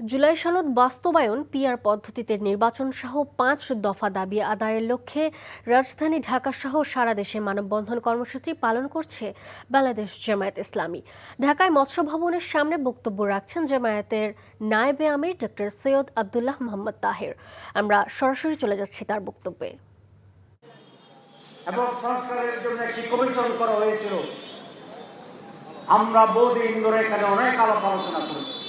জুলাই সনদ বাস্তবায়ন পিআর পদ্ধতিতে নির্বাচন সহ পাঁচ দফা দাবি আদায়ের লক্ষ্যে রাজধানী ঢাকা সহ সারা দেশে মানববন্ধন কর্মসূচি পালন করছে বাংলাদেশ জামায়াত ইসলামী। ঢাকায় মৎস্য ভবনের সামনে বক্তব্য রাখছেন জামায়াতের নায়েবে আমির ডক্টর সৈয়দ আবদুল্লাহ মোহাম্মদ তাহের। আমরা সরাসরি চলে যাচ্ছি তার বক্তব্যে। এবং সংস্কারের জন্য একটি কমিশন করা হয়েছিল। আমরা বহুদিন ধরে এখানে অনেক আলাপ আলোচনা করেছি।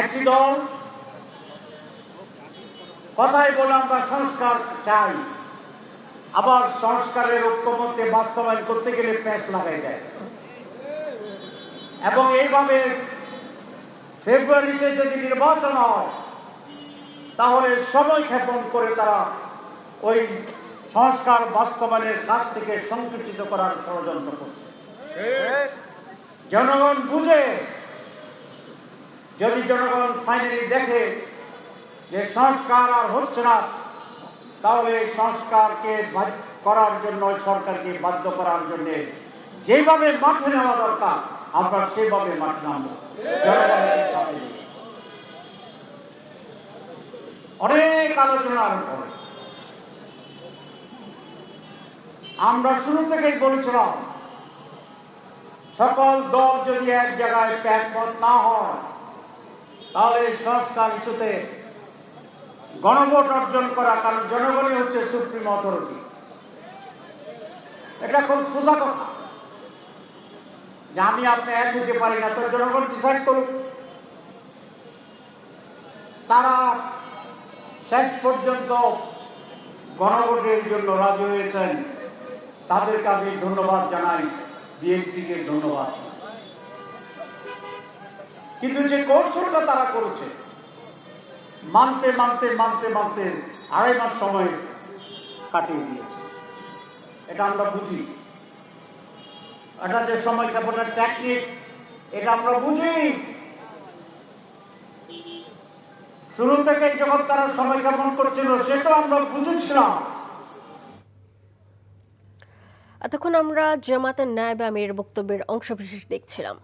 একটি দল কথাই বলে আমরা সংস্কার চাই। আবার সংস্কারের ঐক্যমত্যে বাস্তবায়ন করতে গেলে প্যাঁচ লাগাই দেয়। এবং এইভাবে ফেব্রুয়ারিতে যদি নির্বাচন হয় তাহলে সময় ক্ষেপণ করে তারা ওই সংস্কার বাস্তবায়নের কাজ থেকে সংকুচিত করার ষড়যন্ত্র করছে। জনগণ বুঝে যদি জনগণ ফাইনালি দেখে যে সংস্কার আর হচ্ছে না, তাহলে সংস্কারকে করার জন্য, সরকারকে বাধ্য করার জন্য যেভাবে মাঠে নেওয়া দরকার, আমরা সেভাবে মাঠে নামবো। জনগণের সাথে অনেক আলোচনার পরে আমরা শুরু থেকেই বলেছিলাম, সকল দল যদি এক জায়গায় প্যাকমত না হয় তাহলে সংস্কার ইস্যুতে গণভোট অর্জন করা কারণ জনগণই হচ্ছে সুপ্রিম অথরিটি। এটা খুব সোজা কথা। যে আমি আপনি এক হতে পারি না, তো জনগণ ডিসাইড করুক। তারা শেষ পর্যন্ত গণভোটের জন্য রাজি হয়েছেন। তাদেরকে আমি ধন্যবাদ জানাই। বিএনপিকে ধন্যবাদ। কিন্তু যে কৌশলটা তারা করেছে, মানতে মানতে মানতে মানতে আড়াই মাস সময় কাটিয়ে দিয়েছে। এটা আমরা বুঝি। এটা যে সময় ক্ষেপণের টেকনিক এটা আমরা বুঝি। শুরু থেকে যখন তারা সময় ক্ষেপণ করছিল, সেটাও আমরা বুঝেছিলাম। এতক্ষণ আমরা জামাতের নায়েবে আমির বক্তব্যের অংশবিশেষ দেখছিলাম।